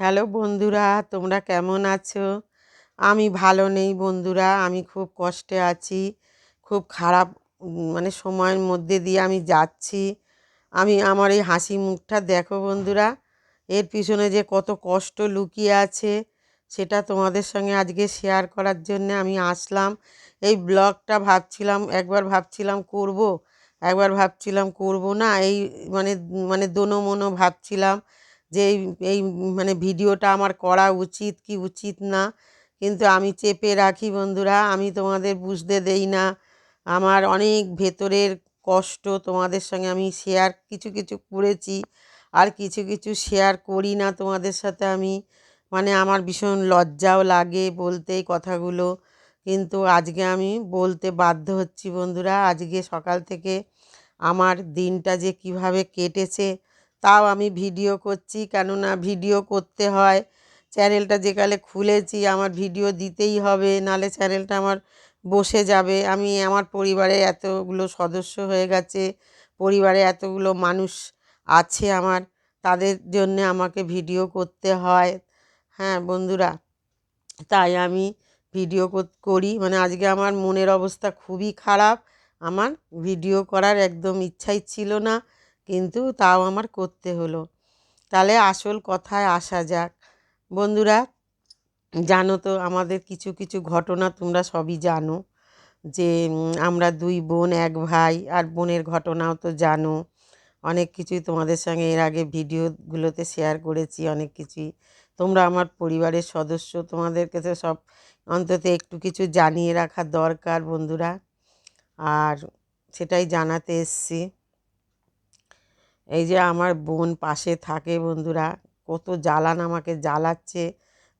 Hello বন্ধুরা, তোমরা কেমন আছো? আমি ভালো নেই বন্ধুরা, আমি খুব কষ্টে আছি, খুব খারাপ মানে সময়ের মধ্যে দিয়ে আমি যাচ্ছি। আমি, আমার এই হাসি মুখটা দেখো বন্ধুরা, এর পিছনে যে কত কষ্ট লুকিয়ে আছে, সেটা তোমাদের সঙ্গে আজকে শেয়ার করার জন্য আমি আসলাম। এই ব্লগটা ভাবছিলাম, একবার ভাবছিলাম করব, একবার ভাবছিলাম করব না, এই মানে মানে দোনো মনো ভাবছিলাম। যে এই মানে ভিডিওটা আমার করা উচিত কি উচিত না। কিন্তু আমি চেপে রাখি বন্ধুরা, আমি তোমাদের বুঝতে দেই না। আমার অনেক ভেতরের কষ্ট তোমাদের সঙ্গে আমি শেয়ার কিছু কিছু করেছি আর কিছু কিছু শেয়ার করি না তোমাদের সাথে আমি। মানে আমার ভীষণ লজ্জাও লাগে বলতে কথাগুলো। কিন্তু আজকে আমি বলতে বাধ্য হচ্ছি বন্ধুরা, আজকে সকাল থেকে আমার দিনটা যে কীভাবে কেটেছে তাও আমি ভিডিও করছি, কেননা ভিডিও করতে হয়। চ্যানেলটা যেকালে খুলেছি, আমার ভিডিও দিতেই হবে, নালে চ্যানেলটা আমার বসে যাবে। আমি আমার পরিবারে এতগুলো সদস্য হয়ে গেছে, পরিবারে এতগুলো মানুষ আছে আমার, তাদের জন্যে আমাকে ভিডিও করতে হয়। হ্যাঁ বন্ধুরা, তাই আমি ভিডিও করি মানে আজকে আমার মনের অবস্থা খুবই খারাপ, আমার ভিডিও করার একদম ইচ্ছাই ছিল না। কিন্তু তাও আমার করতে হলো। তাহলে আসল কথায় আসা যাক। বন্ধুরা, জানো তো আমাদের কিছু কিছু ঘটনা তোমরা সবই জানো যে আমরা দুই বোন, এক ভাই, আর বোনের ঘটনাও তো জানো। অনেক কিছুই তোমাদের সঙ্গে এর আগে ভিডিওগুলোতে শেয়ার করেছি, অনেক কিছুই। তোমরা আমার পরিবারের সদস্য তোমাদেরকে তো সব অন্তত একটু কিছু জানিয়ে রাখা দরকার বন্ধুরা। আর সেটাই জানাতে এসছি। এই যে আমার বোন পাশে থাকে বন্ধুরা, কত জ্বালান আমাকে জ্বালাচ্ছে।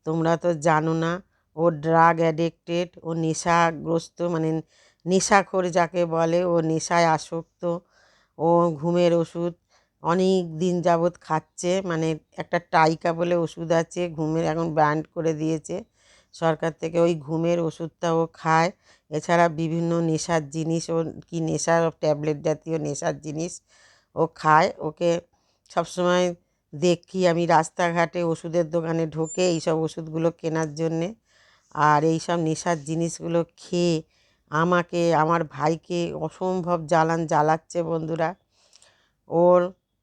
তোমরা তো জানো না, ও ড্রাগ অ্যাডিক্টেড, ও নেশাগ্রস্ত মানে নেশাখোর যাকে বলে, ও নেশায় আসক্ত, ও ঘুমের ওষুধ অনেক দিন যাবৎ খাচ্ছে মানে একটা টাইকা বলে ওষুধ আছে, ঘুমের এখন ব্যান্ড করে দিয়েছে। সরকার থেকে ওই ঘুমের ওষুধটা ও খায়। এছাড়া বিভিন্ন নেশার জিনিস, ও কি নেশার ট্যাবলেট জাতীয় নেশার জিনিস ও খায়, ওকে সবসময় দেখি আমি রাস্তাঘাটে ওষুধের দোকানে ঢোকে এইসব ওষুধগুলো কেনার জন্যে। আর এই সব নেশার জিনিসগুলো খেয়ে আমাকে, আমার ভাইকে অসম্ভব জ্বালান, জ্বালাচ্ছে বন্ধুরা। ওর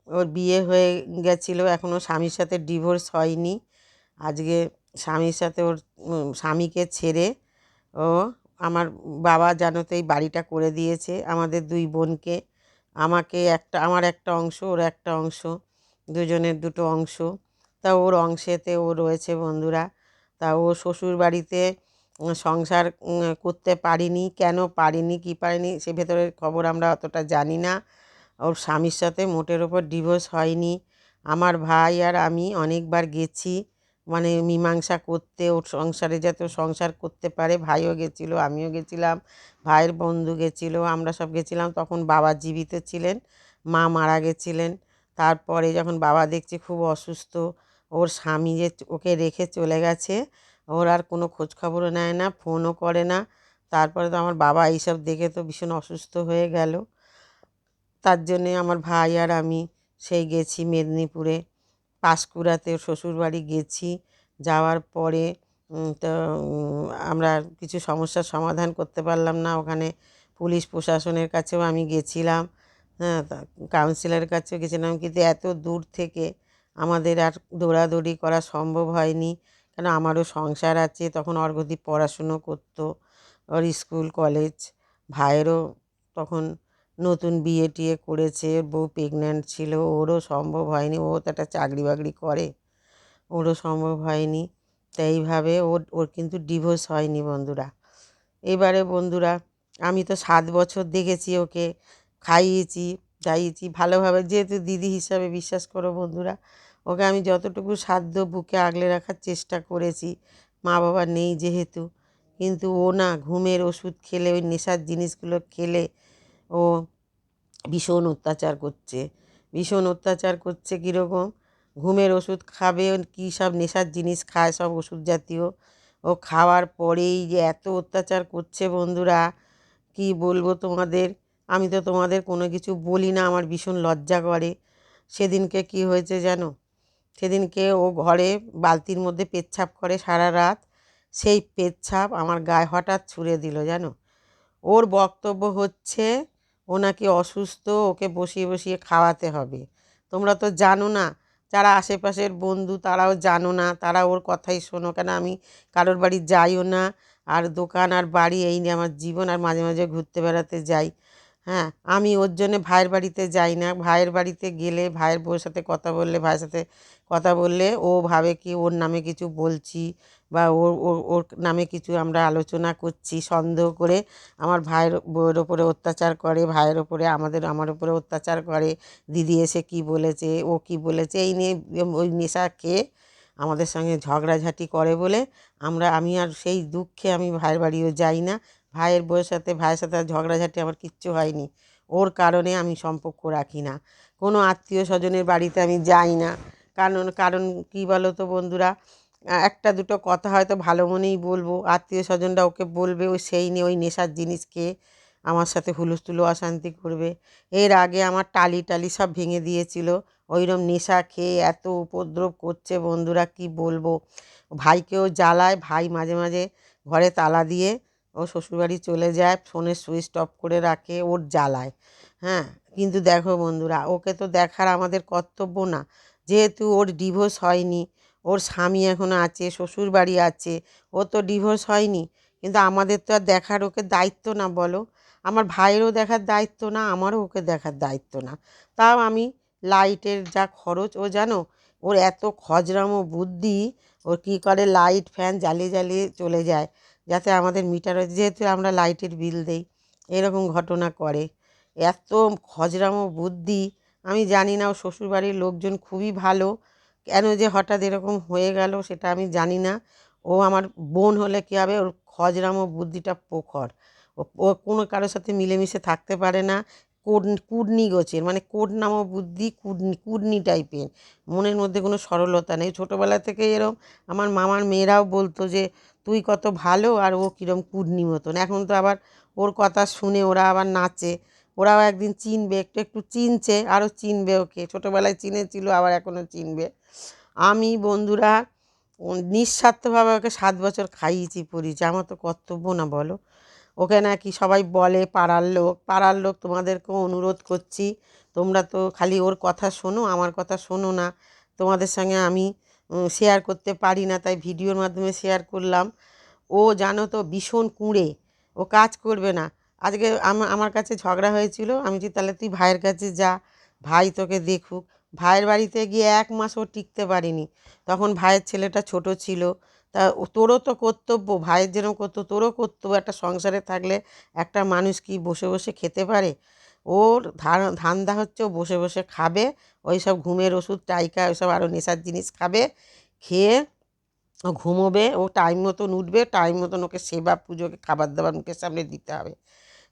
ওর বিয়ে হয়ে গেছিল এখনও স্বামীর সাথে ডিভোর্স হয়নি। আজকে স্বামীর সাথে ওর স্বামীকে ছেড়ে ও আমার বাবা জানো তো এই বাড়িটা করে দিয়েছে, আমাদের দুই বোনকে। আমাকে একটা, আমার একটা অংশ, ওর একটা অংশ, দুজনের দুটো অংশ। তা ওর অংশেতে ও রয়েছে বন্ধুরা। তা ও শ্বশুর বাড়িতে সংসার করতে পারিনি। কেন পারিনি, কি পারিনি, সে ভেতরের খবর আমরা অতটা জানি না। ওর স্বামীর সাথে মোটের ওপর ডিভোর্স হয়নি। আমার ভাই আর আমি অনেকবার গেছি। মানে মীমাংসা করতে ওর সংসারে যাতে সংসার করতে পারে, ভাইও গেছিল, আমিও গেছিলাম, ভাইয়ের বন্ধু গেছিল, আমরা সব গেছিলাম, তখন বাবা জীবিত ছিলেন, মা মারা গেছিলেন। তারপরে যখন বাবা দেখছি খুব অসুস্থ, ওর স্বামী যে ওকে রেখে চলে গেছে, ওর আর কোনো খোঁজখবরও নেয় না, ফোনও করে না। তারপরে তো আমার বাবা এইসব দেখে তো ভীষণ অসুস্থ হয়ে গেল। তার জন্যে আমার ভাই আর আমি সেই গেছি মেদিনীপুরে। পাঁশকুড়াতে শ্বশুরবাড়ি গেছি, যাওয়ার পরে তো আমরা কিছু সমস্যার সমাধান করতে পারলাম না। ওখানে পুলিশ প্রশাসনের কাছেও আমি গেছিলাম হ্যাঁ কাউন্সিলরের কাছেও গেছিলাম। কিন্তু এত দূর থেকে আমাদের আর দৌড়াদৌড়ি করা সম্ভব হয়নি। কেন আমারও সংসার আছে, তখন অর্ঘদীপ পড়াশুনো করতো। ওর স্কুল, কলেজ, ভাইয়েরও তখন নতুন বিয়ে টিয়ে করেছে, ওর বউ প্রেগন্যান্ট ছিল, ওরও সম্ভব হয়নি, ও তো একটা চাকরি বাকরি করে, ওরও সম্ভব হয়নি। তো এইভাবে ওর ওর কিন্তু ডিভোর্স হয়নি বন্ধুরা। এবারে বন্ধুরা, আমি তো সাত বছর দেখেছি ওকে, খাইয়েছি দাইয়েছি ভালোভাবে, যেহেতু দিদি হিসাবে বিশ্বাস করো বন্ধুরা, ওকে আমি যতটুকু সাধ্য বুকে আগলে রাখার চেষ্টা করেছি, মা বাবা নেই যেহেতু, কিন্তু ও না ঘুমের ওষুধ খেলে, ওই নেশার জিনিসগুলো খেলে ও ভীষণ অত্যাচার করছে। ভীষণ অত্যাচার করছে কীরকম? ঘুমের ওষুধ খাবে, কী সব নেশার জিনিস খায়, সব ওষুধ জাতীয়। ও খাওয়ার পরেই যে এত অত্যাচার করছে বন্ধুরা, কি বলব তোমাদের? আমি তো তোমাদের কোনো কিছু বলি না, আমার ভীষণ লজ্জা করে। সেদিনকে কি হয়েছে জানো? সেদিনকে ও ঘরে বালতির মধ্যে পেচ্ছাপ করে সারা রাত। সেই পেচ্ছাপ আমার গায়ে হঠাৎ ছুঁড়ে দিল জানো? ওর বক্তব্য হচ্ছে ও নাকি অসুস্থ, ওকে বসিয়ে বসিয়ে খাওয়াতে হবে। তোমরা তো জানো না, যারা আশেপাশের বন্ধু তারাও জানো না, তারা ওর কথাই শোনো। কেন আমি কারোর বাড়ি যাইও না, আর দোকান আর বাড়ি এই নিয়ে আমার জীবন, আর মাঝে মাঝে ঘুরতে বেড়াতে যাই। হ্যাঁ আমি ওর জন্যে ভাইয়ের বাড়িতে যাই না। ভাইয়ের বাড়িতে গেলে ভাইয়ের বউর সাথে কথা বললে, ভাইয়ের সাথে কথা বললে ও ভাবে কি ওর নামে কিছু বলছি বা ওর ওর ওর নামে কিছু আমরা আলোচনা করছি, সন্দেহ করে আমার ভাইয়ের বউয়ের ওপরে অত্যাচার করে, ভাইয়ের ওপরে আমাদের, আমার ওপরে অত্যাচার করে, দিদি এসে কি বলেছে, ও কি বলেছে, এই নিয়ে ওই নেশা খেয়ে আমাদের সঙ্গে ঝগড়াঝাটি করে বলে আমরা, আমি আর সেই দুঃখে আমি ভাইয়ের বাড়িও যাই না। ভাইয়ের বউয়ের সাথে, ভাইয়ের সাথে ঝগড়াঝাটি আমার কিচ্ছু হয়নি। ওর কারণে আমি সম্পর্ক রাখি না। কোনো আত্মীয় স্বজনের বাড়িতে আমি যাই না। কারণ কারণ কী বলো তো বন্ধুরা? একটা দুটো কথা হয়তো ভালো মনেই বলব। আত্মীয় স্বজনরা ওকে বলবে, ওই সেই নিয়ে ওই নেশার জিনিস খেয়ে আমার সাথে হুলুস্থুলো অশান্তি করবে। এর আগে আমার টালি টালি সব ভেঙে দিয়েছিল। ওইরম নেশা খেয়ে এত উপদ্রব করছে বন্ধুরা, কি বলব? ভাইকেও জ্বালায়, ভাই মাঝে মাঝে ঘরে তালা দিয়ে ও শ্বশুরবাড়ি চলে যায় ফোনের সুইচ অফ করে রাখে, ওর জ্বালায়। হ্যাঁ কিন্তু দেখো বন্ধুরা, ওকে তো দেখার আমাদের কর্তব্য না। যেহেতু ওর ডিভোর্স হয়নি, ওর স্বামী এখনও আছে, শ্বশুরবাড়ি আছে, ও তো ডিভোর্স হয়নি, কিন্তু আমাদের তো আর দেখার ওকে দায়িত্ব না বলো। আমার ভাইয়েরও দেখার দায়িত্ব না, আমারও ওকে দেখার দায়িত্ব না। তাও আমি লাইটের যা খরচ, ও জানো, ওর এত খজরামো বুদ্ধি, ওর কী করে লাইট ফ্যান জ্বালিয়ে জ্বালিয়ে চলে যায়। যাতে আমাদের মিটার যেহেতু আমরা লাইটের বিল দেই, এরকম ঘটনা করে। এত খজরামো বুদ্ধি, আমি জানি না, ও শ্বশুরবাড়ির লোকজন খুবই ভালো। কেন যে হঠাৎ এরকম হয়ে গেল সেটা আমি জানি না। ও আমার বোন হলে কী হবে? ওর খজরামো বুদ্ধিটা প্রখর ও কোনো কারোর সাথে মিলেমিশে থাকতে পারে না। কোড, কুডনি গোছের মানে কোড নামো বুদ্ধি, কুডনি কুডনি টাইপের। মনের মধ্যে কোনো সরলতা নেই। ছোটোবেলা থেকে এরম, আমার মামার মেয়েরাও বলতো যে তুই কত ভালো আর ও কীরম কুডনি মতন। এখন তো আবার ওর কথা শুনে ওরা আবার নাচে। ওরাও একদিন চিনবে, একটু একটু চিনছে আরও চিনবে ওকে। ছোটোবেলায় চিনেছিল, আবার এখনও চিনবে। আমি বন্ধুরা নিঃস্বার্থভাবে ওকে সাত বছর খাইয়েছি পড়িয়েছি আমার তো কর্তব্য না, বলো। ওকে নাকি সবাই বলে, পাড়ার লোক। পাড়ার লোক তোমাদেরকেও অনুরোধ করছি। তোমরা তো খালি ওর কথা শোনো, আমার কথা শোনো না। তোমাদের সঙ্গে আমি শেয়ার করতে পারি না, তাই ভিডিওর মাধ্যমে শেয়ার করলাম। ও জানো তো ভীষণ কুঁড়ে, ও কাজ করবে না। আজকে আমা- আমার কাছে ঝগড়া হয়েছিল, আমি বলছি, তাহলে তুই ভাইয়ের কাছে যা, ভাই তোকে দেখুক। ভাইয়ের বাড়িতে গিয়ে এক মাস ও টিকতে পারিনি। তখন ভাইয়ের ছেলেটা ছোট ছিল, তা তোরও তো কর্তব্য, ভাইয়ের যেরকম করতো তোরও কর্তব্য, একটা সংসারে থাকলে একটা মানুষ কি বসে বসে খেতে পারে? ওর ধান, ধান্দা হচ্ছে ও বসে বসে খাবে। ওই সব ঘুমের ওষুধ, টাইকা ওইসব আরও নেশার জিনিস খাবে। খেয়ে ও ঘুমোবে, ও টাইম মতন উঠবে, টাইম মতন ওকে সেবা, পুজোকে খাবার দাবার মুখের সামনে দিতে হবে।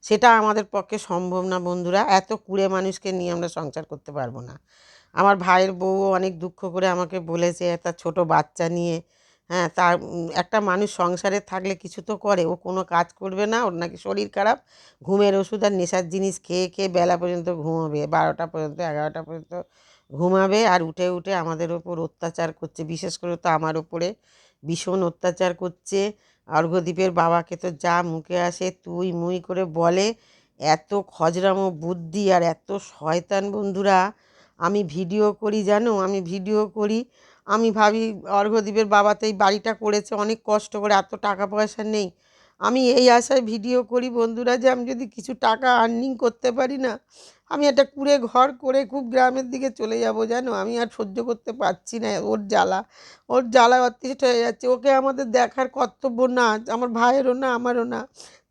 সেটা আমাদের পক্ষে সম্ভব না বন্ধুরা। এত কুড়ে মানুষকে নিয়ে আমরা সংসার করতে পারব না। আমার ভাইয়ের বউও অনেক দুঃখ করে আমাকে বলেছে একটা ছোট বাচ্চা নিয়ে হ্যাঁ তার একটা মানুষ সংসারে থাকলে কিছু তো করে। ও কোনো কাজ করবে না, ওর নাকি শরীর খারাপ। ঘুমের ওষুধ আর নেশার জিনিস খেয়ে খেয়ে বেলা পর্যন্ত ঘুমাবে, বারোটা পর্যন্ত, এগারোটা পর্যন্ত ঘুমাবে আর উঠে উঠে আমাদের ওপর অত্যাচার করছে। বিশেষ করে তো আমার ওপরে ভীষণ অত্যাচার করছে। অর্ঘ্যদ্বীপের বাবাকে তো যা মুখে আসে, তুই মুই করে বলে, এত খজরামো বুদ্ধি আর এত শয়তান বন্ধুরা। আমি ভিডিও করি, জানো? আমি ভিডিও করি। আমি ভাবি অর্ঘ্যদ্বীপের বাবা তো এই বাড়িটা করেছে, অনেক কষ্ট করে, এত টাকা পয়সা নেই। আমি এই আশায় ভিডিও করি, বন্ধুরা, যে আমি যদি কিছু টাকা আর্নিং করতে পারি না, আমি একটা কুড়ে ঘর করে খুব গ্রামের দিকে চলে যাব, জানো? আমি আর সহ্য করতে পারছি না ওর জ্বালা। ওর জ্বালা অতিষ্ঠ হয়ে যাচ্ছে। ওকে আমাদের দেখার কর্তব্য না, আমার ভাইয়েরও না, আমারও না।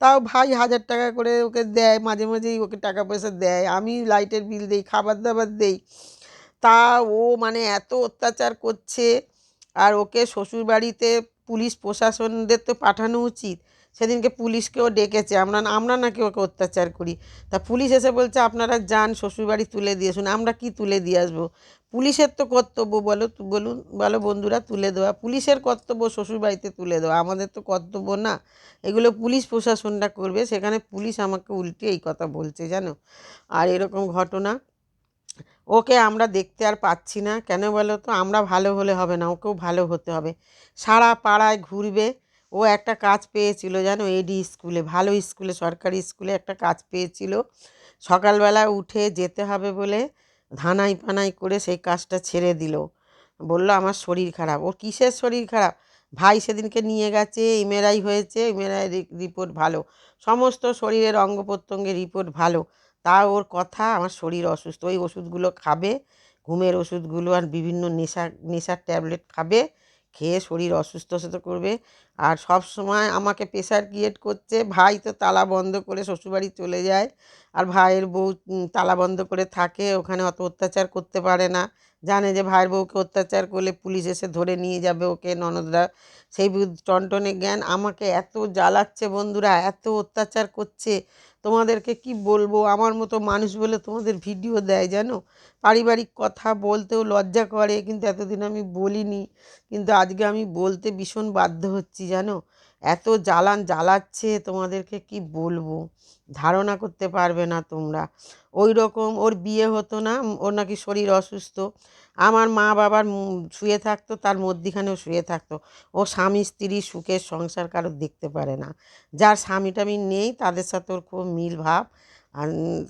তাও ভাই হাজার টাকা করে ওকে দেয়, মাঝে মাঝেই ওকে টাকা পয়সা দেয়। আমি লাইটের বিল দিই, খাবার দাবার দেই। তা ও মানে এত অত্যাচার করছে। আর ওকে শ্বশুরবাড়িতে পুলিশ প্রশাসনদের তো পাঠানো উচিত। সেদিনকে পুলিশকেও ডেকেছে। আমরা আমরা নাকি ওকে অত্যাচার করি। তা পুলিশ এসে বলছে, আপনারা যান, শ্বশুরবাড়ি তুলে দিয়ে আসুন। আমরা কি তুলে দিয়ে আসব? পুলিশের তো কর্তব্য বলো বলুন, বলো বন্ধুরা, তুলে দেওয়া। পুলিশের কর্তব্য শ্বশুরবাড়িতে তুলে দেওয়া। আমাদের তো কর্তব্য না। এগুলো পুলিশ প্রশাসনটা করবে। সেখানে পুলিশ আমাকে উল্টে এই কথা বলছে, জানো? আর এরকম ঘটনা ওকে আমরা দেখতে আর পাচ্ছি না। কেন বলো তো? আমরা ভালো হলে হবে না, ওকেও ভালো হতে হবে। সারা পাড়ায় ঘুরবে। ও একটা কাজ পেয়েছিল, জানো? এডি স্কুলে, ভালো স্কুলে, সরকারি স্কুলে একটা কাজ পেয়েছিল। সকালবেলা উঠে যেতে হবে বলে ধানাই পানাই করে সেই কাজটা ছেড়ে দিল। বলল, আমার শরীর খারাপ। ওর কিসের শরীর খারাপ? ভাই সেদিনকে নিয়ে গেছে এমআরআই হয়েছে এমআরআই রিপোর্ট ভালো। সমস্ত শরীরের অঙ্গ প্রত্যঙ্গের রিপোর্ট ভালো। তা ওর কথা, আমার শরীর অসুস্থ, ওই ওষুধগুলো খাবে, ঘুমের ওষুধগুলো আর বিভিন্ন নেশা, নেশার ট্যাবলেট খাবে, খেয়ে শরীর অসুস্থ করবে। আর সব সময় আমাকে প্রেশার ক্রিয়েট করছে, ভাই তো তালা বন্ধ করে শ্বশুরবাড়ি চলে যায়, আর ভাইয়ের বউ তালা বন্ধ করে থাকে, ওখানে অত অত্যাচার করতে পারে না। জানে যে ভাইয়ের বউকে অত্যাচার করলে পুলিশ এসে ধরে নিয়ে যাবে ওকে, ননদরা। সেই টনটনে জ্ঞান আমাকে এত জ্বালাচ্ছে বন্ধুরা, এত অত্যাচার করছে। তোমাদেরকে কি বলব? আমার মতো মানুষ বলে তোমাদের ভিডিও দেয়, জানো? পারিবারিক কথা বলতেও লজ্জা করে, কিন্তু এতদিন আমি বলিনি। কিন্তু আজকে আমি বলতে ভীষণ বাধ্য হচ্ছি, জানো? এত জ্বালান জ্বালাচ্ছে তোমাদেরকে কি বলব? ধারণা করতে পারবে না তোমরা। ওই রকম ওর বিয়ে হতো না, ওর নাকি শরীর অসুস্থ। আমার মা বাবার শুয়ে থাকতো, তার মধ্যিখানেও শুয়ে থাকতো। ও স্বামী, স্ত্রী সুখের সংসার কারও দেখতে পারে না। যার স্বামী টামি নেই, তাদের সাথে ওর খুব মিল ভাব আর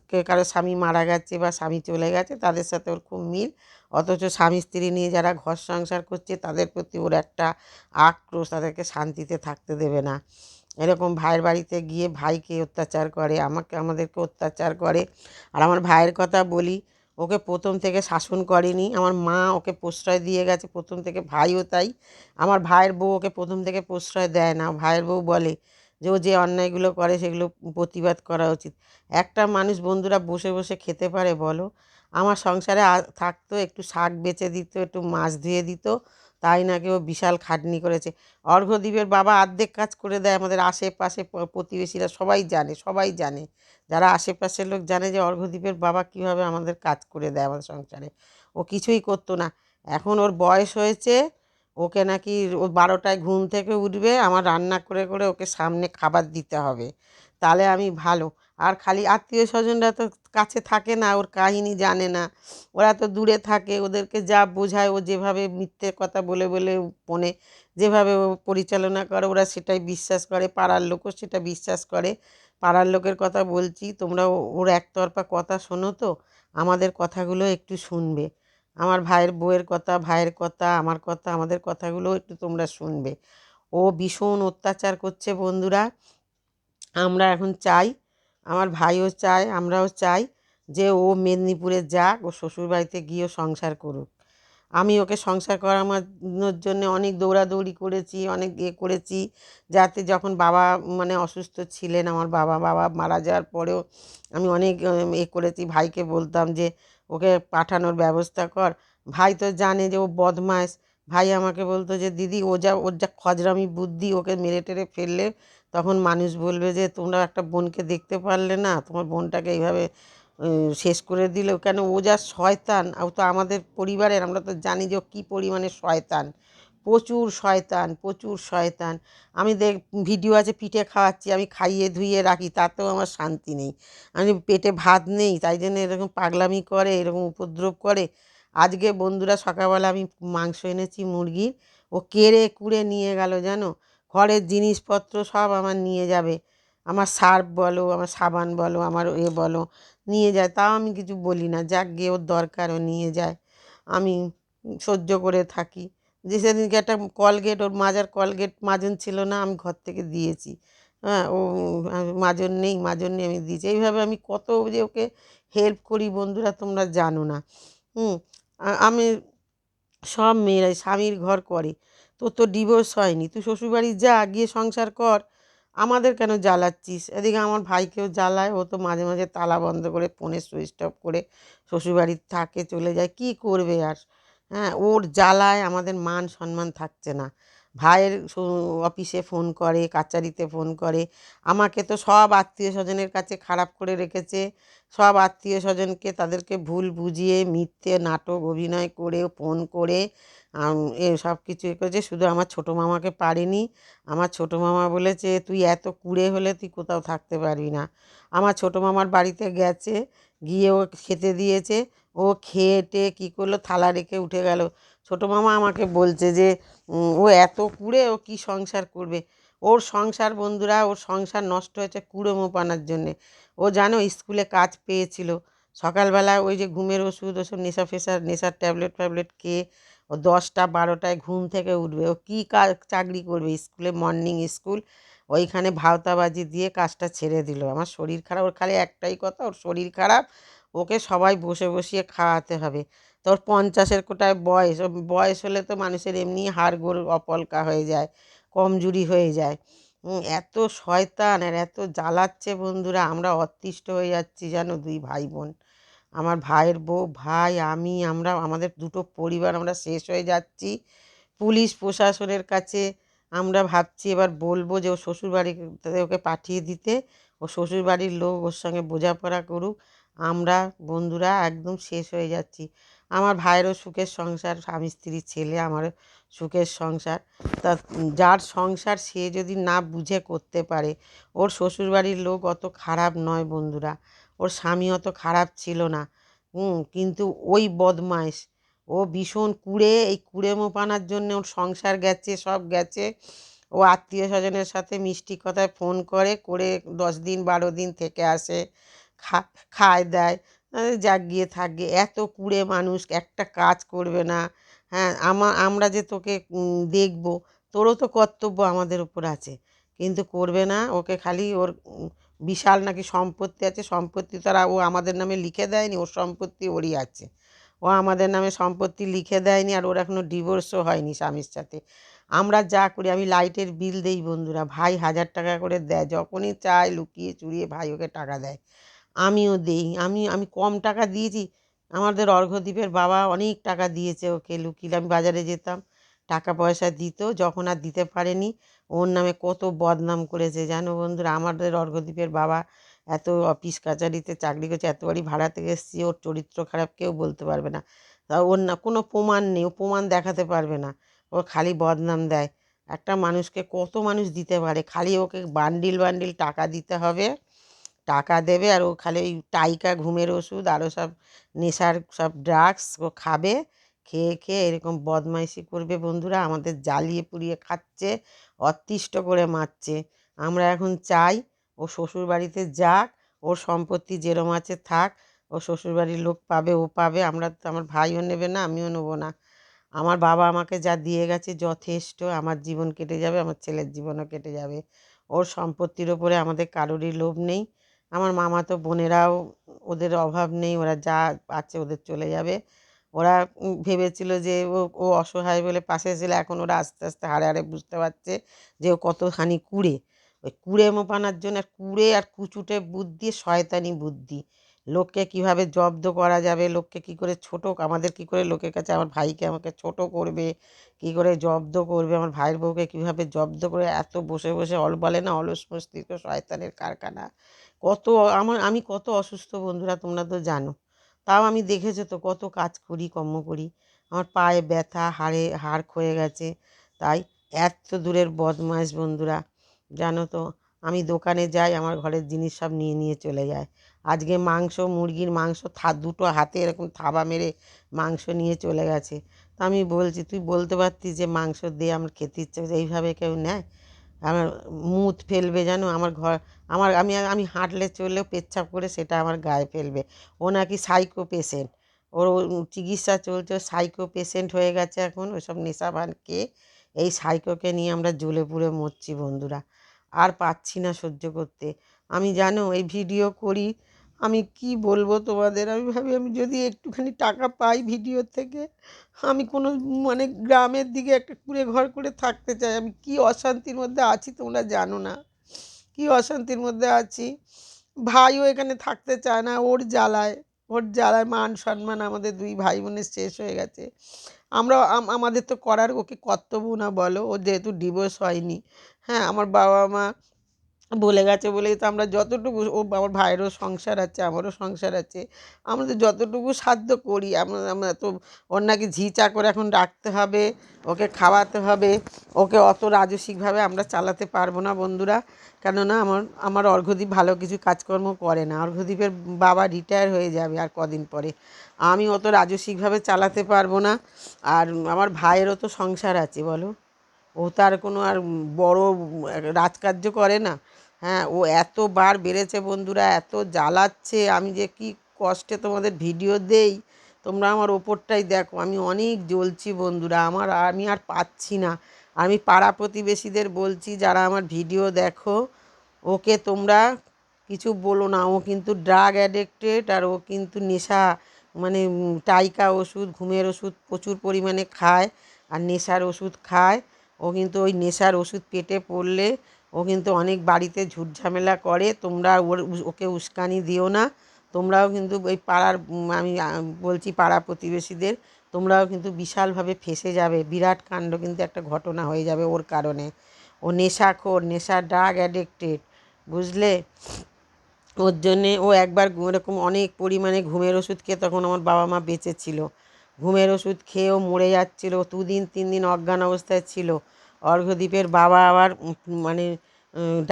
কে কারও স্বামী মারা গেছে বা স্বামী চলে গেছে, তাদের সাথে ওর খুব মিল। অথচ স্বামী স্ত্রী নিয়ে যারা ঘর সংসার করছে, তাদের প্রতি ওর একটা আক্রোশ, তাদেরকে শান্তিতে থাকতে দেবে না। এরকম ভাইয়ের বাড়িতে গিয়ে ভাইকে অত্যাচার করে, আমাকে, আমাদেরকে অত্যাচার করে। আর আমার ভাইয়ের কথা বলি, ওকে প্রথম থেকে শাসন করেনি। আমার মা ওকে প্রশ্রয় দিয়ে গেছে, প্রথম থেকে ভাইও তাই। আমার ভাইয়ের বউ ওকে প্রথম থেকে প্রশ্রয় দেয় না। ভাইয়ের বউ বলে যে ও যে অন্যায়গুলো করে সেগুলো প্রতিবাদ করা উচিত। একটা মানুষ বন্ধুরা বসে বসে খেতে পারে, বলো। আমার সংসারে থাকতো, একটু শাক বেচে দিত, একটু মাছ ধুয়ে দিত, তাই নাকি ও বিশাল খাটনি করেছে। অর্ঘ্যদ্বীপের বাবা অর্ধেক কাজ করে দেয়, আমাদের আশেপাশে প্রতিবেশীরা সবাই জানে সবাই জানে। যারা আশেপাশের লোক জানে যে অর্ঘ্যদ্বীপের বাবা কীভাবে আমাদের কাজ করে দেয় আমাদের সংসারে। ও কিছুই করতো না। এখন ওর বয়স হয়েছে ওকে নাকি ও বারোটায় ঘুম থেকে উঠবে, আমার রান্না করে করে ওকে সামনে খাবার দিতে হবে। তাহলে আমি ভালো। আর খালি আত্মীয় স্বজনরা তো কাছে থাকে না, ওর কাহিনী জানে না। ওরা তো দূরে থাকে, ওদেরকে যা বোঝায়, ও যেভাবে মিথ্যে কথা বলে বলে ফোনে যেভাবে ও পরিচালনা করে, ওরা সেটাই বিশ্বাস করে। পাড়ার লোকও সেটা বিশ্বাস করে। পাড়ার লোকের কথা বলছি, তোমরা ওর একতরফা কথা শোনো তো, আমাদের কথাগুলো একটু শুনবে। আমার ভাইয়ের বউয়ের কথা, ভাইয়ের কথা, আমার কথা, আমাদের কথাগুলো একটু তোমরা শুনবে। ও ভীষণ অত্যাচার করছে বন্ধুরা। আমরা এখন চাই, আমার ভাইও চায়, আমরাও চাই যে ও মেদিনীপুরে যাক, ও শ্বশুরবাড়িতে গিয়েও সংসার করুক। আমি ওকে সংসার করানোর জন্য অনেক দৌড়াদৌড়ি করেছি, অনেক ইয়ে করেছি, যাতে যখন বাবা মানে অসুস্থ ছিলেন, আমার বাবা বাবা মারা যাওয়ার পরেও আমি অনেক, এ করেছি। ভাইকে বলতাম যে, ওকে পাঠানোর ব্যবস্থা কর। ভাই তো জানে যে ও বদমাইশ ভাই আমাকে বলতো যে, দিদি, ও যা, ওর যা খজরামি বুদ্ধি, ওকে মেরে টেরে ফেললে তখন মানুষ বলবে যে, তোমরা একটা বোনকে দেখতে পারলে না, তোমার বোনটাকে এইভাবে শেষ করে দিল কেন ও যা শয়তান, ও তো আমাদের পরিবারের, আমরা তো জানি যে কী পরিমাণে শয়তান। প্রচুর শয়তান প্রচুর শয়তান। আমি দেখ, ভিডিও আছে, পিঠে খাওয়াচ্ছি, আমি খাইয়ে ধুইয়ে রাখি, তাতেও আমার শান্তি নেই। আমি পেটে ভাত নেই, তাই জন্য এরকম পাগলামি করে, এরকম উপদ্রব করে। আজকে বন্ধুরা সকালবেলা আমি মাংস এনেছি, মুরগির। ও কেড়ে কুড়ে নিয়ে গেল, জানো? ঘরের জিনিসপত্র সব আমার নিয়ে যাবে। আমার সার্ফ বলো, আমার সাবান বলো, আমার এ বলো। নিয়ে যায়। তাও আমি কিছু বলি না। যাক গিয়ে ওর দরকার ও নিয়ে যায়। আমি সহ্য করে থাকি। যে সেদিনকে একটা কলগেট ওর মাজার কলগেট মাজন ছিল না, আমি ঘর থেকে দিয়েছি। হ্যাঁ ও মাজন নেই মাজন নেই, আমি দিয়েছি। এইভাবে আমি কত যে ওকে হেল্প করি বন্ধুরা, তোমরা জানো না। হুম আমি সব মেয়েরাই, স্বামীর ঘর করে। তোর তো ডিভোর্স হয়নি। তুই শ্বশুরবাড়ি যা, গিয়ে সংসার কর। আমাদের কেন জ্বালাচ্ছিস? এদিকে আমার ভাইকেও জ্বালায়, ও তো মাঝে মাঝে তালা বন্ধ করে ফোনে সুইচ অফ করে শ্বশুরবাড়ির থাকে, চলে যায়। কি করবে আর? হ্যাঁ ওর জ্বালায় আমাদের মান সম্মান থাকছে না। ভাইয়ের অফিসে ফোন করে, কাচারিতে ফোন করে। আমাকে তো সব আত্মীয় স্বজনের কাছে খারাপ করে রেখেছে। সব আত্মীয় স্বজনকে তাদেরকে ভুল বুঝিয়ে মিথ্যে নাটক অভিনয় করে, ফোন করে এ সব কিছু এ করেছে। শুধু আমার ছোটো মামাকে পারেনি। আমার ছোটো মামা বলেছে, তুই এত কুড়ে হলে তুই কোথাও থাকতে পারবি না। আমার ছোটো মামার বাড়িতে গেছে, গিয়ে ও খেতে দিয়েছে। ও খেয়ে টেয়ে কী করল? থালা রেখে উঠে গেল। ছোটো মামা আমাকে বলছে যে ও এত কুড়ে, ও কি সংসার করবে? ওর সংসার বন্ধুরা, ওর সংসার নষ্ট হয়েছে কুড়ে মোপানার জন্যে। ও জানো, স্কুলে কাজ পেয়েছিল। সকালবেলা ওই যে ঘুমের ওষুধ ওষুধ নেশা ফেশার, নেশার ট্যাবলেট ফ্যাবলেট খেয়ে ও দশটা বারোটায় ঘুম থেকে উঠবে। ও কী কাজ চাকরি করবে? স্কুলে মর্নিং স্কুল ওইখানে ভাওতাবাজি দিয়ে কাজটা ছেড়ে দিল। আমার শরীর খারাপ, ওর খালি একটাই কথা, ওর শরীর খারাপ, ওকে সবাই বসে বসিয়ে খাওয়াতে হবে। তোর পঞ্চাশের কোটায় বয়স বয়স হলে তো মানুষের এমনি হাড় গোড় অপলকা হয়ে যায়, কমজুরি হয়ে যায়। এত শয়তান আর এত জ্বালাচ্ছে বন্ধুরা, আমরা অতিষ্ঠ হয়ে যাচ্ছি জানো দুই ভাই বোন। আমার ভাইয়ের বউ, ভাই, আমি, আমরা, আমাদের দুটো পরিবার আমরা শেষ হয়ে যাচ্ছি। পুলিশ প্রশাসনের কাছে আমরা ভাবছি এবার বলব যে ও শ্বশুরবাড়িতে ওকে পাঠিয়ে দিতে। ও শ্বশুরবাড়ির লোক ওর সঙ্গে বোঝাপড়া করুক। আমরা বন্ধুরা একদম শেষ হয়ে যাচ্ছি। আমার ভাইয়েরও সুখের সংসার, স্বামী স্ত্রীর ছেলে, আমারও সুখের সংসার। তা যার সংসার সে যদি না বুঝে করতে পারে, ওর শ্বশুরবাড়ির লোক অত খারাপ নয় বন্ধুরা। ওর স্বামী অত খারাপ ছিল না। কিন্তু ওই বদমাইশ ও ভীষণ কুড়ে এই কুড়ে মোপানার জন্য ওর সংসার গেছে সব গেছে। ও আত্মীয় স্বজনের সাথে মিষ্টি কথায় ফোন করে করে দশ দিন বারো দিন থেকে আসে খা খায় দেয় আহ, যাক গিয়ে থাকবে এত কুড়ে মানুষ একটা কাজ করবে না। হ্যাঁ আমা আমরা যে তোকে দেখব তোরও তো কর্তব্য আমাদের উপর আছে। কিন্তু করবে না ওকে খালি ওর বিশাল নাকি সম্পত্তি আছে, সম্পত্তি তারা ও আমাদের নামে লিখে দেয়নি, ওর সম্পত্তি ওরই আছে। ও আমাদের নামে সম্পত্তি লিখে দেয়নি আর ওর এখনও ডিভোর্সও হয়নি স্বামীর সাথে। আমরা যা করি, আমি লাইটের বিল দেই বন্ধুরা, ভাই হাজার টাকা করে দেয়, যখনই চায় লুকিয়ে চুরিয়ে ভাই ওকে টাকা দেয়। আমিও দেই, আমি আমি কম টাকা দিয়েছি, আমাদের অর্ঘ্যদ্বীপের বাবা অনেক টাকা দিয়েছে ওকে লুকিয়ে, আমি বাজারে যেতাম। টাকা পয়সা দিত, যখন আর দিতে পারেনি। ওর নামে কত বদনাম করেছে, জানো বন্ধুরা? আমাদের অর্ঘ্যদ্বীপের বাবা এত অফিস কাচারিতে চাকরি করছে, এত বাড়ি ভাড়া থেকে এসেছি, ওর চরিত্র খারাপ কেউ বলতে পারবে না। তা ওর না, কোনো প্রমাণ নেই, ও প্রমাণ দেখাতে পারবে না। ও খালি বদনাম দেয়। একটা মানুষকে কত মানুষ দিতে পারে? খালি ওকে বান্ডিল বান্ডিল টাকা দিতে হবে, টাকা দেবে আর ও খালি ওই টাইকা, ঘুমের ওষুধ আরও সব নেশার সব ড্রাগস ও খাবে। খেয়ে খেয়ে এরকম বদমাইশি করবে বন্ধুরা? আমাদের জ্বালিয়ে পুড়িয়ে খাচ্ছে, অতিষ্ঠ করে মারছে। আমরা এখন চাই ও শ্বশুর বাড়িতে যাক, ওর সম্পত্তি যেরম আছে থাক, ও শ্বশুরবাড়ির লোক পাবে, ও পাবে। আমরা তো, আমার ভাইও নেবে না, আমিও নেব না। আমার বাবা আমাকে যা দিয়ে গেছে যথেষ্ট, আমার জীবন কেটে যাবে, আমার ছেলের জীবনও কেটে যাবে। ওর সম্পত্তির ওপরে আমাদের কারোরই লোভ নেই। আমার মামা তো বোনেরাও ওদের অভাব নেই, ওরা যা আছে ওদের চলে যাবে। ওরা ভেবেছিল যে ও ও অসহায় বলে পাশে ছিল, এখন ওরা আস্তে আস্তে হাড়ে হাড়ে বুঝতে পারছে যে ও কতখানি কুড়ে। ওই কুড়ে মোপানার জন্য আর কুড়ে আর কুচুটে বুদ্ধি, শয়তানি বুদ্ধি। লোককে কীভাবে জব্দ করা যাবে, লোককে কি করে ছোট, আমাদের কি করে লোকের কাছে, আমার ভাইকে আমাকে ছোট করবে, কি করে জব্দ করবে, আমার ভাইয়ের বউকে কীভাবে জব্দ করে এত বসে বসে অল বলে না, অলস মস্তিষ্ক, শয়তানের কারখানা। কত, আমার, আমি কত অসুস্থ বন্ধুরা তোমরা তো জানো। তাও আমি দেখেছ তো কত কাজ করি, কর্ম করি। আমার পায়ে ব্যথা, হাড়ে, হাড় ক্ষয়ে গেছে। তাই এত দূরের বদমাইশ বন্ধুরা, জানো তো, আমি দোকানে যাই, আমার ঘরের জিনিস সব নিয়ে নিয়ে চলে যায়। আজকে মাংস, মুরগির মাংস, থা, দুটো হাতে এরকম থাবা মেরে মাংস নিয়ে চলে গেছে। তা আমি বলছি, তুই বলতে পারতিস যে মাংস দিয়ে আমার খেতে ইচ্ছে এইভাবে কেউ নেয়? আমার মুত ফেলবে যেন আমার ঘর, আমার, আমি আমি হাঁটলে চললেও পেচ্ছাপ করে সেটা আমার গায়ে ফেলবে। ও নাকি সাইকো পেশেন্ট ওর চিকিৎসা চলছে সাইকো পেশেন্ট হয়ে গেছে এখন। ওসব নেশা কে? এই সাইকোকে নিয়ে আমরা জ্বলে পুড়ে মরছি বন্ধুরা। আর পাচ্ছি না সহ্য করতে। আমি জানো, এই ভিডিও করি আমি কি বলব তোমাদের? আমি ভাবি, আমি যদি একটুখানি টাকা পাই ভিডিও থেকে, আমি কোনো মানে গ্রামের দিকে একটা কুড়ে ঘর করে থাকতে চাই। আমি কি অশান্তির মধ্যে আছি তোমরা জানো না। কি অশান্তির মধ্যে আছি। ভাইও এখানে থাকতে চায় না, ওর জ্বালায়। ওর জ্বালায় মান সম্মান আমাদের দুই ভাই বোনের শেষ হয়ে গেছে। আমরা আমাদের তো করার ওকে কর্তব্য না বলো। ও যেহেতু ডিভোর্স হয়নি। হ্যাঁ আমার বাবা মা বলে গেছে বলেই তো আমরা যতটুকু ও আমার ভাইয়েরও সংসার আছে, আমারও সংসার আছে, আমরা তো যতটুকু সাধ্য করি, আমরা আমরা তো ওর নাকি ঝি চাকর এখন রাখতে হবে, ওকে খাওয়াতে হবে, ওকে অত রাজসিকভাবে আমরা চালাতে পারব না বন্ধুরা, কেননা আমার আমার অর্ঘ্যদীপ ভালো কিছু কাজকর্ম করে না অর্ঘ্যদীপের বাবা রিটায়ার হয়ে যাবে আর কদিন পরে, আমি অত রাজসিকভাবে চালাতে পারব না, আর আমার ভাইয়েরও তো সংসার আছে বলো, ও তার কোনো আর বড় রাজকার্য করে না হ্যাঁ ও এতবার বেড়েছে বন্ধুরা, এত জ্বালাচ্ছে। আমি যে কি কষ্টে তোমাদের ভিডিও দেই, তোমরা আমার ওপরটাই দেখো। আমি অনেক জ্বলছি বন্ধুরা, আমার আমি আর পাচ্ছি না। আমি পাড়া প্রতিবেশীদের বলছি, যারা আমার ভিডিও দেখো, ওকে তোমরা কিছু বলো না। ও কিন্তু ড্রাগ অ্যাডিক্টেড আর ও কিন্তু নেশা মানে টাইকা ওষুধ, ঘুমের ওষুধ প্রচুর পরিমাণে খায় আর নেশার ওষুধ খায়। ও কিন্তু ওই নেশার ওষুধ পেটে পড়লে ও কিন্তু অনেক বাড়িতে ঝুট ঝামেলা করে, তোমরা ওর ওকে উস্কানি দিও না। তোমরাও কিন্তু ওই পাড়ার আমি বলছি পাড়া প্রতিবেশীদের, তোমরাও কিন্তু বিশালভাবে ফেসে যাবে। বিরাট কাণ্ড কিন্তু একটা ঘটনা হয়ে যাবে ওর কারণে। ও নেশাখোর নেশা ড্রাগ অ্যাডিক্টেড বুঝলে? ওর জন্যে ও একবার ওরকম অনেক পরিমাণে ঘুমের ওষুধ খেয়ে তখন আমার বাবা মা বেঁচে ছিল। ঘুমের ওষুধ খেয়েও মরে যাচ্ছিল, দুদিন, তিন দিন অজ্ঞান অবস্থায় ছিল। অর্ঘ্যদ্বীপের বাবা আবার মানে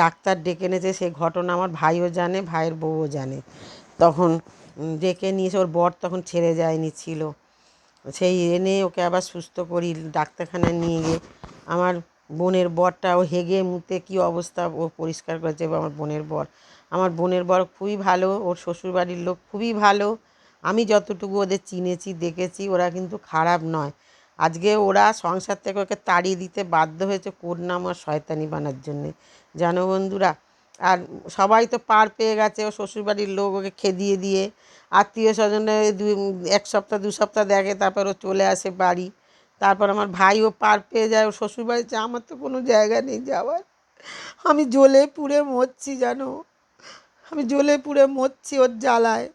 ডাক্তার ডেকে এনেছে, সে ঘটনা আমার ভাইও জানে, ভাইয়ের বউও জানে। তখন ডেকে নিয়েছে, ওর বর তখন ছেড়ে যায়নি, ছিল। সেই এনে ওকে আবার সুস্থ করি, ডাক্তারখানায় নিয়ে গিয়ে। আমার বোনের বরটা, ও হেগে মুতে কি অবস্থা, ও পরিষ্কার করেছে আমার বোনের বর। আমার বোনের বর খুবই ভালো, ওর শ্বশুরবাড়ির লোক খুবই ভালো। আমি যতটুকু ওদের চিনেছি, দেখেছি, ওরা কিন্তু খারাপ নয়। আজকে ওরা সংসার থেকে ওকে তাড়িয়ে দিতে বাধ্য হয়েছে কোর নাম আর শয়তানি বানার জন্যে। জানো বন্ধুরা, আর সবাই তো পার পেয়ে গেছে, ও শ্বশুরবাড়ির লোক ওকে খেদিয়ে দিয়ে। আত্মীয় স্বজনে দুই, এক সপ্তাহ, দু সপ্তাহ দেখে তারপর ও চলে আসে বাড়ি। তারপর আমার ভাইও পার পেয়ে যায়, ও শ্বশুরবাড়িতে আমার তো কোনো জায়গা নেই যাওয়ার। আমি জ্বলে পুড়ে মরছি, জানো। আমি জ্বলে পুড়ে মরছি ওর জ্বালায়,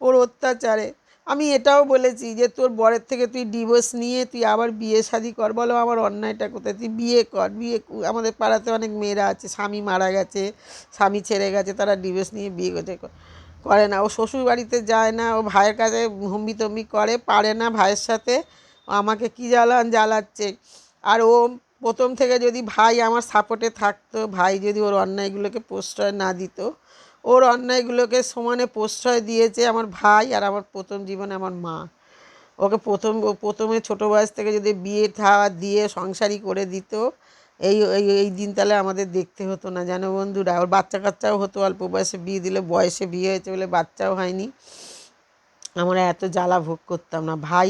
ওর অত্যাচারে। আমি এটাও বলেছি যে তোর বরের থেকে তুই ডিভোর্স নিয়ে তুই আবার বিয়ে শাদি কর। বলো আমার অন্যায়টা কোথায়? তুই বিয়ে কর, বিয়ে আমাদের পাড়াতে অনেক মেয়েরা আছে, স্বামী মারা গেছে, স্বামী ছেড়ে গেছে, তারা ডিভোর্স নিয়ে বিয়ে করতে করে না। ও শ্বশুর বাড়িতে যায় না, ও ভাইয়ের কাছে হুম্বি তম্বি করে, পারে না ভাইয়ের সাথে। আমাকে কী জ্বালান জ্বালাচ্ছে? আর ও প্রথম থেকে যদি ভাই আমার সাপোর্টে থাকতো, ভাই যদি ওর অন্যায়গুলোকে প্রশ্রয় না দিত ওর অন্যায়গুলোকে সমানে প্রশ্রয় দিয়েছে আমার ভাই আর আমার প্রথম জীবনে আমার মা। ওকে প্রথম প্রথমে ছোটো বয়স থেকে যদি বিয়ে থাওয়া দিয়ে সংসারই করে দিত, এই এই দিন তাহলে আমাদের দেখতে হতো না, জানো বন্ধুরা। ওর বাচ্চা কাচ্চাও হতো, অল্প বয়সে বিয়ে দিলে বয়সে বিয়ে হয়েছে বলে বাচ্চাও হয়নি। আমরা এত জ্বালা ভোগ করতাম না। ভাই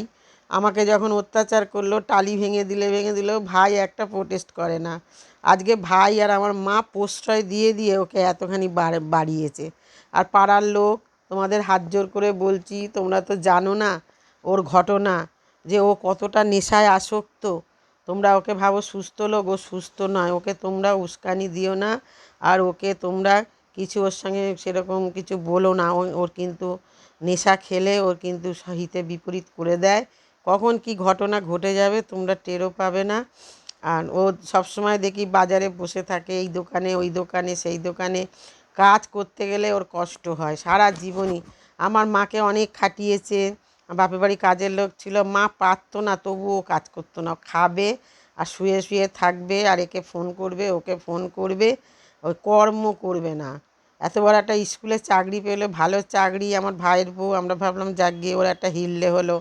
আমাকে যখন অত্যাচার করল, টালি ভেঙে দিলে, ভেঙে দিলেও ভাই একটা প্রোটেস্ট করে না। আজকে ভাই আর আমার মা প্রশ্রয় দিয়ে দিয়ে ওকে এতখানি বাড়- বাড়িয়েছে। আর পাড়ার লোক তোমাদের হাত জোর করে বলছি, তোমরা তো জানো না ওর ঘটনা যে ও কতটা নেশায় আসক্ত। তোমরা ওকে ভাবো সুস্থ লোক, ও সুস্থ নয়। ওকে তোমরা উস্কানি দিও না আর ওকে তোমরা কিছু ওর সঙ্গে সেরকম কিছু বলো না। ওর কিন্তু নেশা খেলে, ওর কিন্তু হিতে বিপরীত করে দেয়। কখন কি ঘটনা ঘটে যাবে তোমরা টেরও পাবে না। আর ও সবসময় দেখি বাজারে বসে থাকে, এই দোকানে, ওই দোকানে, সেই দোকানে। কাজ করতে গেলে ওর কষ্ট হয় সারা জীবনই। আমার মাকে অনেক খাটিয়েছে। বাপের বাড়ি কাজের লোক ছিল, মা পারতো না, তবুও কাজ করতো না। খাবে আর শুয়ে শুয়ে থাকবে আর একে ফোন করবে, ওকে ফোন করবে, ওই কর্ম করবে না। এত বড় একটা স্কুলে চাকরি পেলে, ভালো চাকরি, আমার ভাইয়ের বউ, আমরা ভাবলাম, যাক গিয়ে ওর একটা হিললে হলো।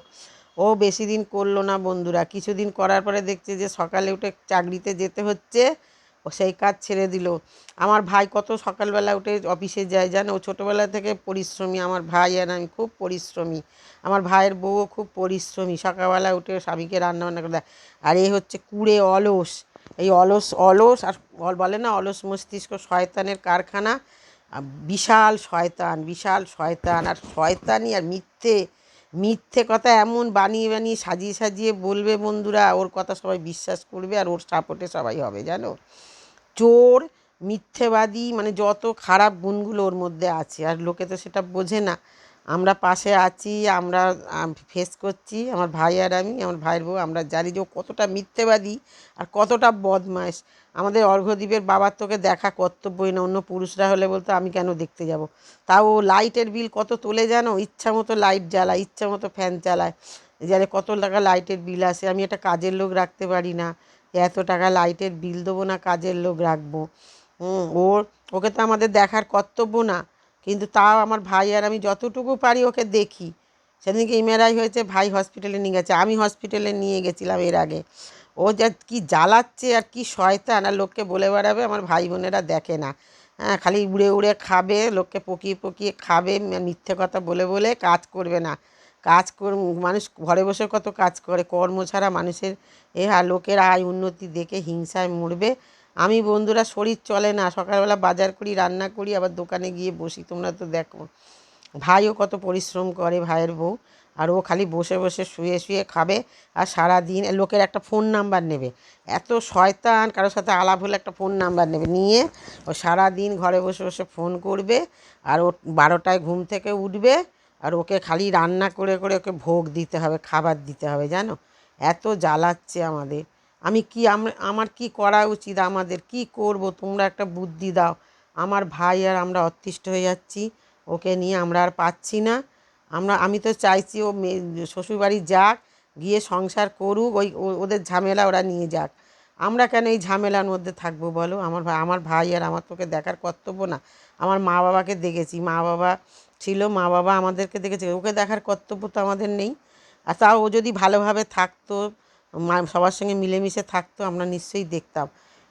ও বেশি দিন করল না বন্ধুরা। কিছুদিন করার পরে দেখছে যে সকালে উঠে চাকরিতে যেতে হচ্ছে, ও সেই কাজ ছেড়ে দিল। আমার ভাই কত সকালবেলা উঠে অফিসে যায় জানো? ও ছোটোবেলা থেকে পরিশ্রমী আমার ভাই আর আমি খুব পরিশ্রমী। আমার ভাইয়ের বউও খুব পরিশ্রমী। সকালবেলা উঠে স্বামীকে রান্নাবান্না করে দেয়। আর এই হচ্ছে কুড়ে অলস। এই অলস অলস আর বলে না, অলস মস্তিষ্ক শয়তানের কারখানা। বিশাল শয়তান বিশাল শয়তান। আর শয়তানি আর মিথ্যে মিথ্যে কথা এমন বানিয়ে বানিয়ে সাজিয়ে সাজিয়ে বলবে বন্ধুরা, ওর কথা সবাই বিশ্বাস করবে আর ওর সাপোর্টে সবাই হবে, জানো? চোর, মিথ্যেবাদী মানে যত খারাপ গুণগুলো ওর মধ্যে আছে, আর লোকে তো সেটা বোঝে না। আমরা পাশে আছি, আমরা ফেস করছি, আমার ভাই আর আমি, আমার ভাইয়ের বউ, আমরা জানি যে ও কতটা মিথ্যেবাদী আর কতটা বদমাইশ। আমাদের অর্ঘ্যদ্বীপের বাবার তোকে দেখা কর্তব্যই না, অন্য পুরুষরা হলে বলতো, আমি কেন দেখতে যাব? তাও ও লাইটের বিল কত তোলে জানো? ইচ্ছা মতো লাইট জ্বালায়, ইচ্ছা মতো ফ্যান চালায় জানে কত টাকা লাইটের বিল আসে? আমি একটা কাজের লোক রাখতে পারি না। এত টাকা লাইটের বিল দেবো না, কাজের লোক রাখব। ওর, ওকে তো আমাদের দেখার কর্তব্য না। কিন্তু তাও আমার ভাই আর আমি যতটুকু পারি ওকে দেখি। সেদিনকে ইমেরাই হয়েছে, ভাই হসপিটালে নিয়ে গেছে। আমি হসপিটালে নিয়ে গেছিলাম এর আগে। ও যা কী জ্বালাচ্ছে আর কি শয়তান, আর লোককে বলে বেড়াবে, আমার ভাই বোনেরা দেখে না। হ্যাঁ খালি উড়ে উড়ে খাবে, লোককে পকিয়ে পকিয়ে খাবে মিথ্যে কথা বলে বলে কাজ করবে না। কাজ কর, মানুষ ঘরে বসে কত কাজ করে? কর্ম ছাড়া মানুষের এ হা লোকের আয় উন্নতি দেখে হিংসায় মরবে। আমি বন্ধুরা শরীর চলে না, সকালবেলা বাজার করি, রান্না করি, আবার দোকানে গিয়ে বসি, তোমরা তো দেখো। ভাইও কত পরিশ্রম করে, ভাইয়ের বউ, আর ও খালি বসে বসে শুয়ে শুয়ে খাবে, আর সারা দিন লোকের একটা ফোন নাম্বার নেবে। এত শয়তান, কারোর সাথে আলাপ হলে একটা ফোন নাম্বার নেবে। নিয়ে ও সারা দিন ঘরে বসে বসে ফোন করবে, আর ও বারোটায় ঘুম থেকে উঠবে, আর ওকে খালি রান্না করে করে ওকে ভোগ দিতে হবে, খাবার দিতে হবে, জানো? এত জ্বালাচ্ছে আমাদের। আমি কি আমার কি করা উচিত? আমাদের কি করব? তোমরা একটা বুদ্ধি দাও। আমার ভাই আর আমরা অতিষ্ঠ হয়ে যাচ্ছি। ওকে নিয়ে আমরা আর পাচ্ছি না। আমরা, আমি তো চাইছি ও শ্বশুরবাড়ি যাক, গিয়ে সংসার করুক, ওই ওদের ঝামেলা ওরা নিয়ে যাক। আমরা কেন এই ঝামেলার মধ্যে থাকব বলো? আমার ভাই আমার ভাই আর আমার তোকে দেখার কর্তব্য না। আমার মা বাবাকে দেখেছি। মা বাবা ছিল, মা বাবা আমাদেরকে দেখেছে। ওকে দেখার কর্তব্য তো আমাদের নেই। আর তাও ও যদি ভালোভাবে থাকতো সবার সঙ্গে মিলেমিশে থাকতো, আমরা নিশ্চয়ই দেখতাম।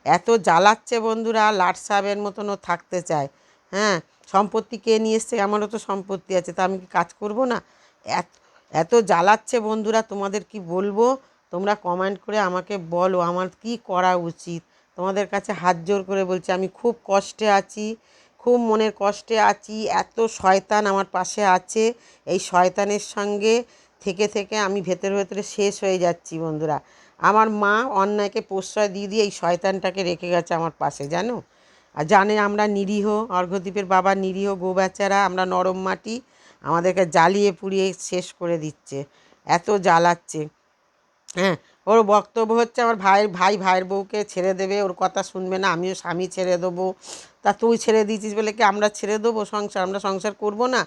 এত জ্বালাচ্ছে বন্ধুরা, লাট সাহেবের মতনও থাকতে চায়। হ্যাঁ সম্পত্তি কে নিয়ে এসছে, আমারও তো সম্পত্তি আছে, তা আমি কি কাজ করব না? এত এত জ্বালাচ্ছে বন্ধুরা, তোমাদের কি বলব? তোমরা কমেন্ট করে আমাকে বলো, আমার কি করা উচিত? তোমাদের কাছে হাত জোর করে বলছি, আমি খুব কষ্টে আছি, খুব মনের কষ্টে আছি, এত শয়তান আমার পাশে আছে। এই শয়তানের সঙ্গে থেকে থেকে আমি ভেতরে ভেতরে শেষ হয়ে যাচ্ছি বন্ধুরা। আমার মা অন্যায়কে প্রশ্রয় দিয়ে দিয়ে এই শয়তানটাকে রেখে গেছে আমার পাশে, জানো? আর জানে আমরা নিরীহ, অর্ঘদ্বীপের বাবা নিরীহ, গোবেচারা, আমরা নরম মাটি, আমাদেরকে জ্বালিয়ে পুড়িয়ে শেষ করে দিচ্ছে। এত জ্বালাচ্ছে। হ্যাঁ ওর বক্তব্য হচ্ছে আমার ভাইয়ের, ভাই ভাইয়ের বউকে ছেড়ে দেবে, ওর কথা শুনবে না, আমিও স্বামী ছেড়ে দেবো। তা তুই ছেড়ে দিয়েছিস বলে কি আমরা ছেড়ে দেবো সংসার? আমরা সংসার করব না?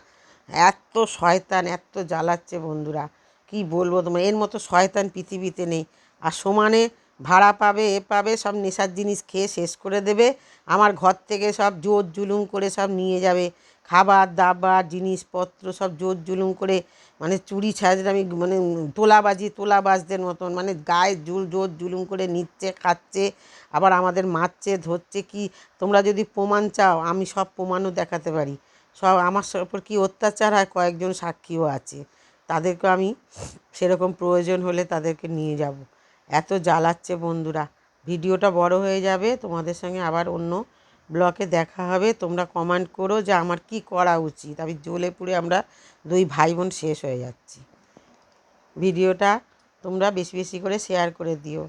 এত শয়তান, এত জ্বালাচ্ছে বন্ধুরা। কি বলব তোমার? এর মতো শয়তান পৃথিবীতে নেই। আর সমানে ভাড়া পাবে, এ পাবে, সব নেশার জিনিস খেয়ে শেষ করে দেবে। আমার ঘর থেকে সব জোর জুলুম করে সব নিয়ে যাবে। খাবার, দাবার, জিনিসপত্র সব জোর জুলুম করে মানে চুরি আমি মানে তোলাবাজি, তোলাবাজদের মতন মানে গায়ে জুল, জোর জুলুম করে নিচ্ছে, খাচ্ছে, আবার আমাদের মারছে, ধরছে, কি তোমরা যদি প্রমাণ চাও, আমি সব প্রমাণও দেখাতে পারি। সব আমার ওপর কী অত্যাচার হয়, কয়েকজন সাক্ষীও আছে। তাদেরকে আমি সেরকম প্রয়োজন হলে তাদেরকে নিয়ে যাব। এত জ্বালাচ্ছে বন্ধুরা। ভিডিওটা বড় হয়ে যাবে, তোমাদের সঙ্গে আবার অন্য ব্লকে দেখা হবে। তোমরা কমেন্ট করো যে আমার কি করা উচিত। আমি জ্বলে পুড়ে আমরা দুই ভাই বোন শেষ হয়ে যাচ্ছি। ভিডিওটা তোমরা বেশি বেশি করে শেয়ার করে দিও।